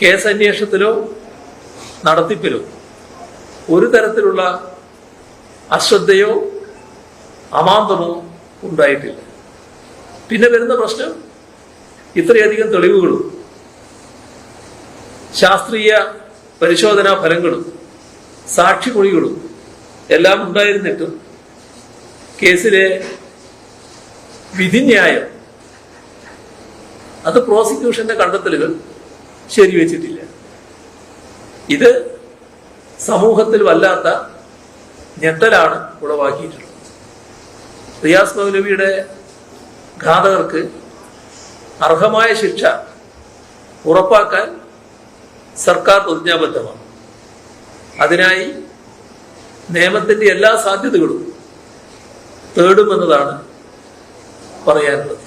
Case അന്വേഷണത്തിലോ നടത്തിപ്പിലോ ഒരു തരത്തിലുള്ള അശ്രദ്ധയോ അമാന്തമോ ഉണ്ടായിട്ടില്ല. പിന്നെ വരുന്ന പ്രശ്നം ഇത്രയധികം തെളിവുകളും ശാസ്ത്രീയ പരിശോധനാ ഫലങ്ങളും സാക്ഷിമൊഴികളും എല്ലാം ഉണ്ടായിരുന്നിട്ടും കേസിലെ വിധിന്യായം അത് പ്രോസിക്യൂഷന്റെ കണ്ടെത്തലുകൾ ശരിവെച്ചിട്ടില്ല. ഇത് സമൂഹത്തിൽ വല്ലാത്ത ഞെട്ടലാണ് ഉളവാക്കിയിട്ടുള്ളത്. റിയാസ് മൗലവിയുടെ ഘാതകർക്ക് അർഹമായ ശിക്ഷ ഉറപ്പാക്കാൻ സർക്കാർ പ്രതിജ്ഞാബദ്ധമാണ്. അതിനായി നിയമത്തിന്റെ എല്ലാ സാധ്യതകളും തേടുമെന്നതാണ് പറയാനുള്ളത്.